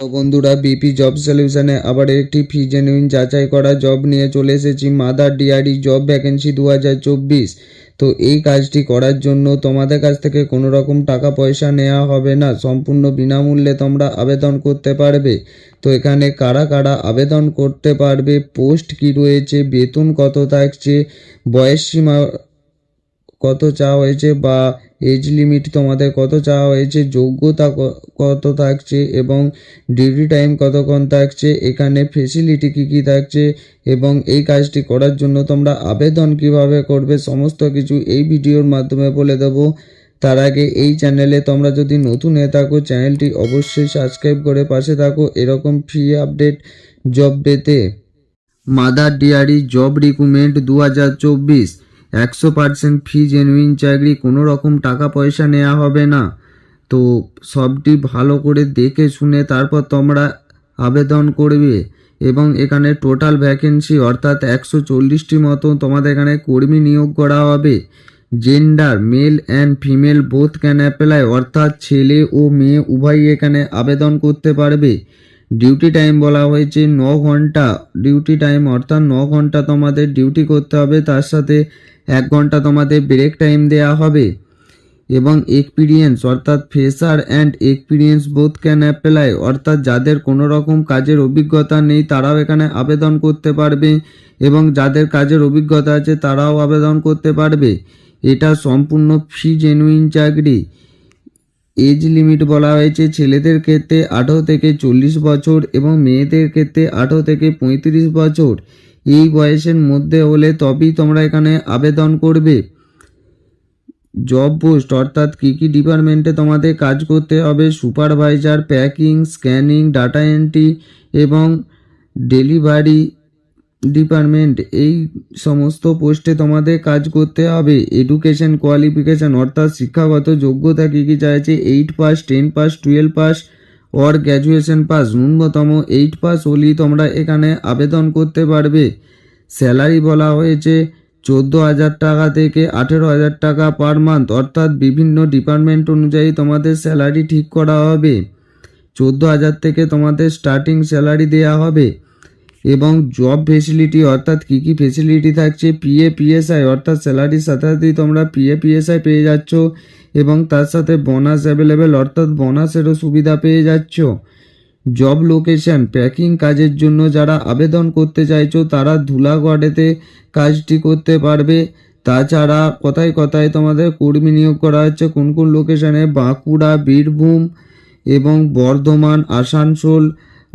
বন্ধুরা BP job সলিউশনে আবার একটি ফি জেনুইন যাচাই করা জব নিয়ে চলে এসেছি মাদার ডিআরই জব ভ্যাকেন্সি দু হাজার চব্বিশ। তো এই কাজটি করার জন্য তোমাদের কাছ থেকে কোনো রকম টাকা পয়সা নেওয়া হবে না, সম্পূর্ণ বিনামূল্যে তোমরা আবেদন করতে পারবে। তো এখানে কারা কারা আবেদন করতে পারবে, পোস্ট কি রয়েছে, বেতন কত থাকছে, বয়স সীমা কত চাওয়া হয়েছে বা এজ লিমিট তোমাদের কত চাওয়া হয়েছে, যোগ্যতা কত থাকছে এবং ডিউটি টাইম কতক্ষণ থাকছে, এখানে ফেসিলিটি কি কি থাকছে এবং এই কাজটি করার জন্য তোমরা আবেদন কীভাবে করবে, সমস্ত কিছু এই ভিডিওর মাধ্যমে বলে দেবো। তার আগে এই চ্যানেলে তোমরা যদি নতুন হয়ে থাকো চ্যানেলটি অবশ্যই সাবস্ক্রাইব করে পাশে থাকো। এরকম ফ্রি আপডেট জব পেতে। মাদার ডিয়ারি জব রিক্রুটমেন্ট দু হাজার চব্বিশ। একশো পার্সেন্ট ফি জেনুইন চাকরি, কোনো রকম টাকা পয়সা নেওয়া হবে না। তো সবটি ভালো করে দেখে শুনে তারপর তোমরা আবেদন করবে। এবং এখানে টোটাল ভ্যাকেন্সি অর্থাৎ একশো চল্লিশটি মতো তোমাদের এখানে কর্মী নিয়োগ করা হবে। Gender male and female both can apply অর্থাৎ ছেলে ও মেয়ে উভয়ই এখানে আবেদন করতে পারবে। ডিউটি টাইম বলা হয়েছে ন ঘণ্টা। ডিউটি টাইম অর্থাৎ ন ঘণ্টা তোমাদের ডিউটি করতে হবে। তার সাথে এক ঘণ্টা তোমাদের ব্রেক টাইম দেওয়া হবে। এবং এক্সপিরিয়েন্স অর্থাৎ fresher and experience both can apply অর্থাৎ যাদের কোনো রকম কাজের অভিজ্ঞতা নেই, তারাও এখানে আবেদন করতে পারবে। এবং যাদের কাজের অভিজ্ঞতা আছে, তারাও আবেদন করতে পারবে। এটা সম্পূর্ণ ফ্রি জেনুইন চাকরি। এজ লিমিট বলা হয়েছে ছেলেদের ক্ষেত্রে আঠারো থেকে চল্লিশ বছর এবং মেয়েদের ক্ষেত্রে আঠারো থেকে পঁয়ত্রিশ বছর। এই বয়সের মধ্যে হলে তবেই তোমরা এখানে আবেদন করবে। জব পোস্ট অর্থাৎ কী কী ডিপার্টমেন্টে তোমাদের কাজ করতে হবে supervisor packing scanning data entry এবং ডেলিভারি ডিপার্টমেন্ট এই সমস্ত পোস্টে তোমাদের কাজ করতে হবে। এডুকেশন কোয়ালিফিকেশন অর্থাৎ শিক্ষাগত যোগ্যতা কী কী চাইছে eight pass ten pass twelve pass or graduation pass ন্যূনতম এইট পাস হলেই তোমরা এখানে আবেদন করতে পারবে। স্যালারি বলা হয়েছে চোদ্দ হাজার টাকা থেকে আঠেরো হাজার টাকা পার মান্থ অর্থাৎ বিভিন্ন ডিপার্টমেন্ট অনুযায়ী তোমাদের স্যালারি ঠিক করা হবে। চোদ্দ হাজার থেকে তোমাদের স্টার্টিং স্যালারি দেওয়া হবে। এবং জব ফেসিলিটি অর্থাৎ কী কী ফেসিলিটি থাকছে? পিএ পিএসআই অর্থাৎ স্যালারির সাথে সাথেই তোমরা পিএ পিএসআই পেয়ে যাচ্ছ এবং তার সাথে বোনাস অ্যাভেলেবেল অর্থাৎ বোনাসেরও সুবিধা পেয়ে যাচ্ছ। জব লোকেশন প্যাকিং কাজের জন্য যারা আবেদন করতে চাইছো, তারা ধুলাগড়েতে কাজটি করতে পারবে। তাছাড়া কথায় কথায় তোমাদের কর্মী নিয়োগ করা হচ্ছে। কোন কোন লোকেশনে বাঁকুড়া, বীরভূম এবং বর্ধমান, আসানসোল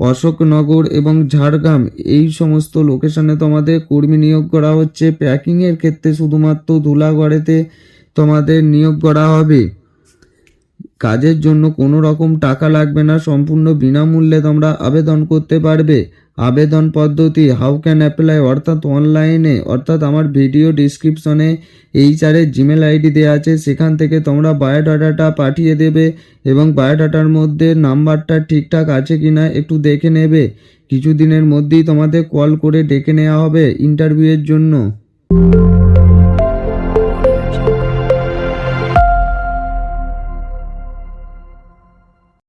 অশোকনগর এবং ঝাড়গ্রাম, এই সমস্ত লোকেশনে তোমাদের কর্মী নিয়োগ করা হচ্ছে। প্যাকিংয়ের ক্ষেত্রে শুধুমাত্র ধুলাগড়েতে তোমাদের নিয়োগ করা হবে। কাজের জন্য কোনো রকম টাকা লাগবে না, সম্পূর্ণ বিনামূল্যে তোমরা আবেদন করতে পারবে। আবেদন পদ্ধতি হাউ ক্যান অ্যাপ্লাই অর্থাৎ অনলাইনে অর্থাৎ আমার ভিডিও ডিসক্রিপশনে এইচআরের জিমেল আইডি দেওয়া আছে, সেখান থেকে তোমরা বায়োডাটাটা পাঠিয়ে দেবে এবং বায়োডাটার মধ্যে নাম্বারটা ঠিকঠাক আছে কি না একটু দেখে নেবে। কিছু দিনের মধ্যেই তোমাদের কল করে ডেকে নেওয়া হবে ইন্টারভিউয়ের জন্য।